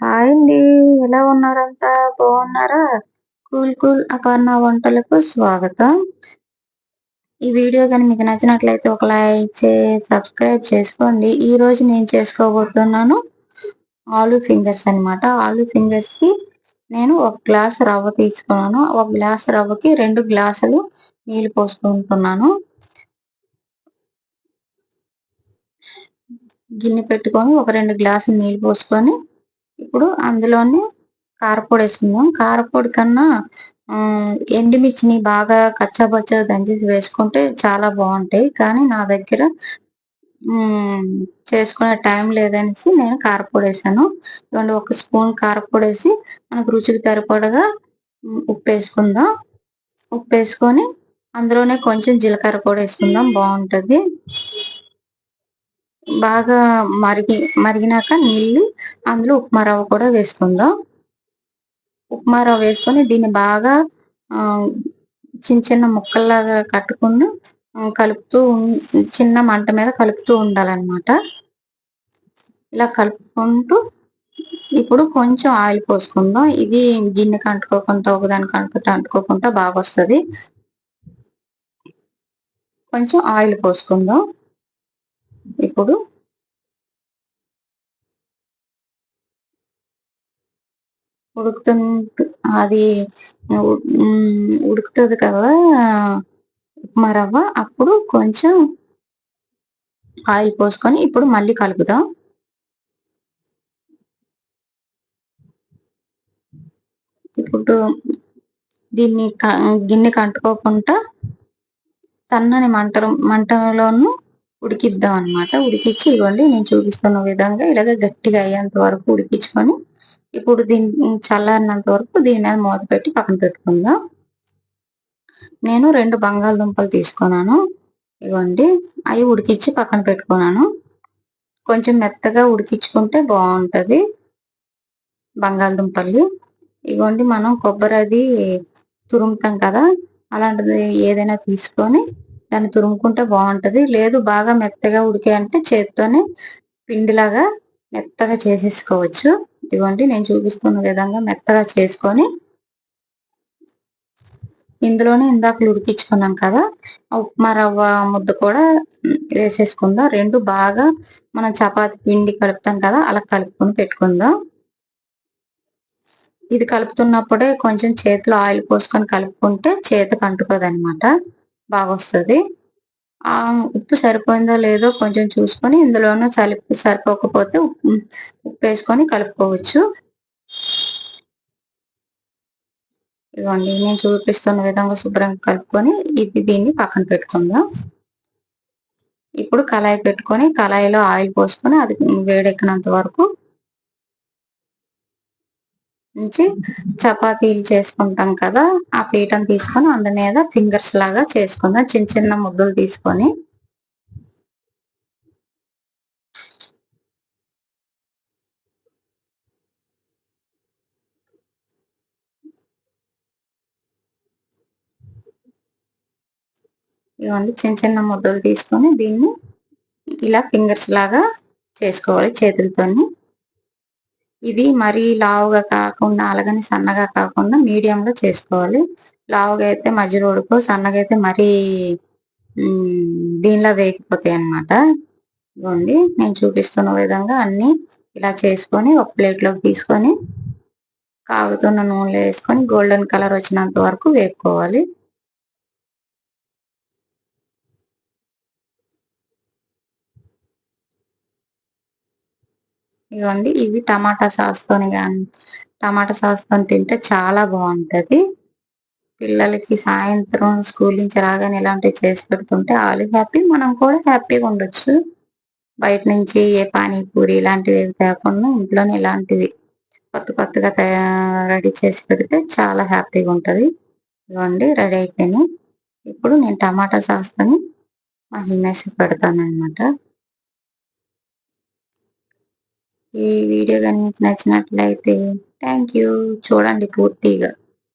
Hi అండి. ఎలా ఉన్నారంతా? బాగున్నారా? కూల్ కూల్ అపర్ణ వంటలకు స్వాగతం. ఈ వీడియో కానీ మీకు నచ్చినట్లయితే ఒక లైక్ చే సబ్స్క్రైబ్ చేసుకోండి. ఈ రోజు నేను చేసుకోబోతున్నాను ఆలు ఫింగర్స్ అనమాట ఆలు ఫింగర్స్కి నేను ఒక గ్లాస్ రవ్వ తీసుకున్నాను. ఒక గ్లాస్ రవ్వకి రెండు గ్లాసులు నీళ్ళు పోసుకుంటున్నాను. గిన్నె పెట్టుకొని ఒక రెండు గ్లాసులు నీళ్ళు పోసుకొని ఇప్పుడు అందులోనే కారపొడి వేసుకుందాం. కారపొడి కన్నా ఎండుమిర్చిని బాగా కచ్చబచ్చ దంచేసి వేసుకుంటే చాలా బాగుంటాయి. కానీ నా దగ్గర చేసుకునే టైం లేదనేసి నేను కారపొడి వేసాను. ఇవ్వండి ఒక స్పూన్ కారపొడి వేసి మనకు రుచికి సరిపడగా ఉప్పు వేసుకుందాం. ఉప్పు వేసుకొని అందులోనే కొంచెం జీలకర్ర కూడా వేసుకుందాం. బాగుంటుంది. బాగా మరిగి మరిగినాక నీళ్ళు అందులో ఉప్మా రవ్వ కూడా వేసుకుందాం. ఉప్మా రవ్వ వేసుకొని దీన్ని బాగా చిన్న చిన్న ముక్కల్లాగా కట్టుకుని కలుపుతూ చిన్న మంట మీద కలుపుతూ ఉండాలన్నమాట. ఇలా కలుపుకుంటూ ఇప్పుడు కొంచెం ఆయిల్ పోసుకుందాం. ఇది గిన్నెకి అంటుకోకుండా ఒకదానికి అంటుకుంటా అంటుకోకుండా బాగా వస్తుంది కొంచెం ఆయిల్ పోసుకుందాం. ఇప్పుడు ఉడుకుతుంటు అది ఉడుకుతుంది కదా ఉప్మా రవ్వ అప్పుడు కొంచెం ఆయిల్ పోసుకొని ఇప్పుడు మళ్ళీ కలుపుదాం. ఇప్పుడు దీన్ని గిన్నె కంటుకోకుండా సన్నని మంట మంటలోనూ ఉడికిద్దాం అనమాట ఉడికిచ్చి ఇవ్వండి నేను చూపిస్తున్న విధంగా ఇలాగ గట్టిగా అయ్యేంత వరకు ఉడికించుకొని ఇప్పుడు దీన్ని చల్లారినంత వరకు దీని మీద మూత పెట్టి పక్కన పెట్టుకుందాం. నేను రెండు బంగాళదుంపలు తీసుకున్నాను. ఇవ్వండి అవి ఉడికిచ్చి పక్కన పెట్టుకున్నాను. కొంచెం మెత్తగా ఉడికించుకుంటే బాగుంటుంది బంగాళదుంపల్ని. ఇవ్వండి మనం కొబ్బరి అది తురుముతాం కదా అలాంటిది ఏదైనా తీసుకొని దాన్ని తురుముకుంటే బాగుంటుంది. లేదు బాగా మెత్తగా ఉడికే అంటే చేత్తోనే పిండిలాగా మెత్తగా చేసేసుకోవచ్చు. ఇదిగోండి నేను చూపిస్తున్న విధంగా మెత్తగా చేసుకొని ఇందులోనే ఇందాక ఉడికించుకున్నాం కదా ఉప్మా రవ్వ ముద్ద కూడా వేసేసుకుందాం. రెండు బాగా మనం చపాతి పిండి కలుపుతాం కదా అలా కలుపుకొని పెట్టుకుందాం. ఇది కలుపుతున్నప్పుడే కొంచెం చేతిలో ఆయిల్ పోసుకొని కలుపుకుంటే చేతికి అంటుకోదనమాట బాగా వస్తుంది ఆ ఉప్పు సరిపోయిందో లేదో కొంచెం చూసుకొని ఇందులోనూ చలి సరిపోకపోతే ఉప్పు ఉప్పు వేసుకొని కలుపుకోవచ్చు. ఇదిగోండి నేను చూపిస్తున్న విధంగా శుభ్రంగా కలుపుకొని ఇది దీన్ని పక్కన పెట్టుకుందాం. ఇప్పుడు కళాయి పెట్టుకొని కళాయిలో ఆయిల్ పోసుకొని అది వేడెక్కినంత వరకు నుంచి చపాతీలు చేసుకుంటాం కదా ఆ పీఠం తీసుకొని అందు మీద ఫింగర్స్ లాగా చేసుకుందాం. చిన్న చిన్న ముద్దలు తీసుకొని. ఇవ్వండి చిన్న చిన్న ముద్దలు తీసుకొని దీన్ని ఇలా ఫింగర్స్ లాగా చేసుకోవాలి చేతులతోని. ఇది మరీ లావుగా కాకుండా అలాగని సన్నగా కాకుండా మీడియంలో చేసుకోవాలి. లావుగా అయితే మధ్య ఉడుకో సన్నగా అయితే మరీ దీనిలో వేగిపోతాయి అనమాట ఉంది నేను చూపిస్తున్న విధంగా అన్ని ఇలా చేసుకొని ఒక ప్లేట్లోకి తీసుకొని కాగుతున్న నూనెలో వేసుకొని గోల్డెన్ కలర్ వచ్చినంత వరకు వేపుకోవాలి. ఇవ్వండి ఇవి టమాటా సాస్తోని కానీ టమాటా సాస్తోని తింటే చాలా బాగుంటుంది. పిల్లలకి సాయంత్రం స్కూల్ నుంచి రాగానే ఇలాంటివి చేసి పెడుతుంటే వాళ్ళు హ్యాపీ మనం కూడా హ్యాపీగా ఉండొచ్చు. బయట నుంచి ఏ పానీపూరి ఇలాంటివి ఏవి తేకుండా ఇంట్లోనే ఇలాంటివి కొత్త కొత్తగా రెడీ చేసి పెడితే చాలా హ్యాపీగా ఉంటుంది. ఇవ్వండి రెడీ అయిపోయినాయి. ఇప్పుడు నేను టమాటా సాస్తోని మా హిమేష్ పెడతాను అనమాట ఈ వీడియో కానీ మీకు నచ్చినట్లయితే థ్యాంక్ యూ చూడండి పూర్తిగా.